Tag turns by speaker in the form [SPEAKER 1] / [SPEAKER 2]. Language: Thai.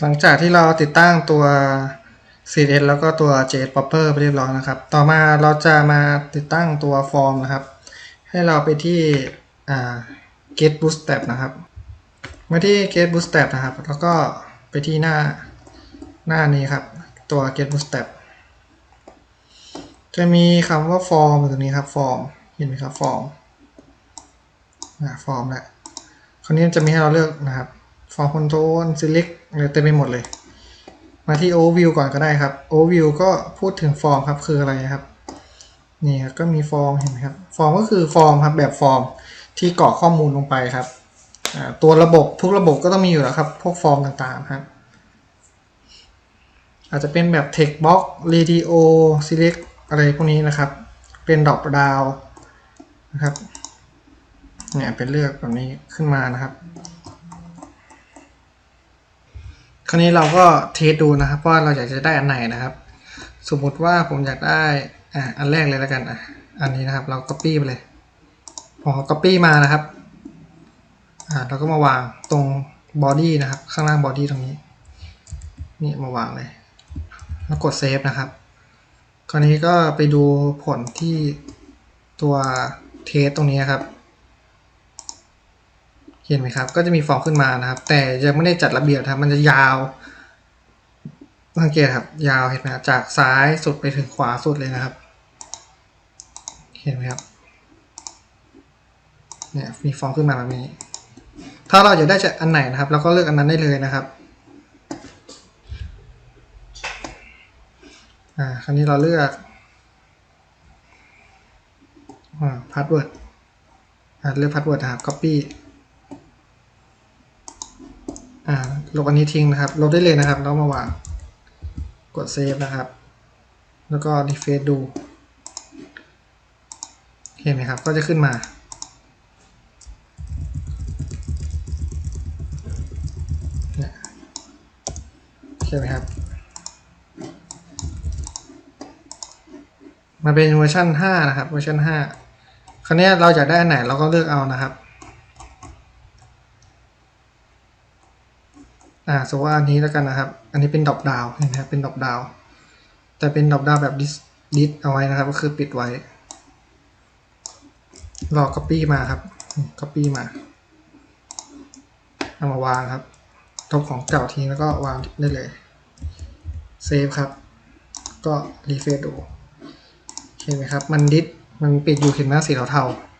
[SPEAKER 1] หลังจากที่เราติดตั้งตัว CSS แล้วก็ตัว JS Proper ไปเรียบร้อยนะครับ ต่อมาเราจะมาติดตั้งตัวฟอร์มนะครับ ให้เราไปที่ get bootstrap นะครับ มาที่ get bootstrap นะครับ แล้วก็ไปที่หน้าหน้านี้ครับ ตัว get bootstrap จะมีคำว่า form อยู่ตรงนี้ครับ form เห็นไหมครับ form อ่า form แหละคราวนี้จะมีให้เราเลือกนะครับ form control select อะไรเต็มไปหมดเลย มาที่ overview ก่อนก็ได้ครับ overview ก็พูดถึง form ครับคืออะไรครับนี่ครับก็มี form เห็นไหมครับ form ก็คือ form ครับแบบ form ที่กรอกข้อมูลลงไปครับตัวระบบทุกระบบก็ต้องมีอยู่แล้วครับ พวก form ต่างๆครับ อาจจะเป็นแบบ text box radio select อะไรพวกนี้นะครับ เป็น drop down นะครับเนี่ยเป็นเลือกแบบนี้ขึ้นมานะครับ ราวนี้เราก็เทสดูนะครับว่าเราอยากจะได้อันไหนนะครับ สมมุติว่าผมอยากได้อะอันแรกเลยแล้วกันอะอันนี้นะครับ เรา copy ไปเลยพอ copy มานะครับอ่าเราก็มาวางตรง body นะครับ ข้างล่าง body ตรงนี้นี่มาวางเลย แล้วกด save นะครับ คราวนี้ก็ไปดูผลที่ตัวเทสตรงนี้ครับ เห็นไหมครับ ก็จะมีฟอร์มขึ้นมานะครับ แต่ยังไม่ได้จัดระเบียบครับ มันจะยาว สังเกตครับ ยาวเห็นไหมครับจากซ้ายสุดไปถึงขวาสุดเลยนะครับ เห็นไหมครับ เนี่ยมีฟอร์มขึ้นมาแบบนี้ ถ้าเราอยากได้จากอันไหนนะครับ เราก็เลือกอันนั้นได้เลยนะครับ อ่า คราวนี้เราเลือกอ่าพาสเวิร์ดอ่าเลือกพาสเวิร์ดนะครับ copy อ่าลบอันนี้ทิ้งนะครับ ลบได้เลยนะครับ แล้วมาวาง กดเซฟนะครับ แล้วก็รีเฟซดู เห็นไหมครับ ก็จะขึ้นมาเนี่ยเห็นไหมครับมาเป็นเวอร์ชัน5นะครับ เวอร์ชัน5คราวนี้เราอยากได้อันไหนเราก็เลือกเอานะครับ อ่าสมมติว่าอันนี้แล้วกันนะครับ อันนี้เป็นดอปดาวเห็นไหมครับเป็นดอปดาว แต่เป็นดอปดาวแบบดิสดิสเอาไว้นะครับ ก็คือปิดไว้ รอ copy มาครับ copy มาเอามาวางครับทบของเก่าทิ้งแล้วก็วางได้เลยเซฟครับ ก็รีเฟรชดูเห็นไหมครับ มันดิสมันปิดอยู่เห็นหน้าสีเทาๆ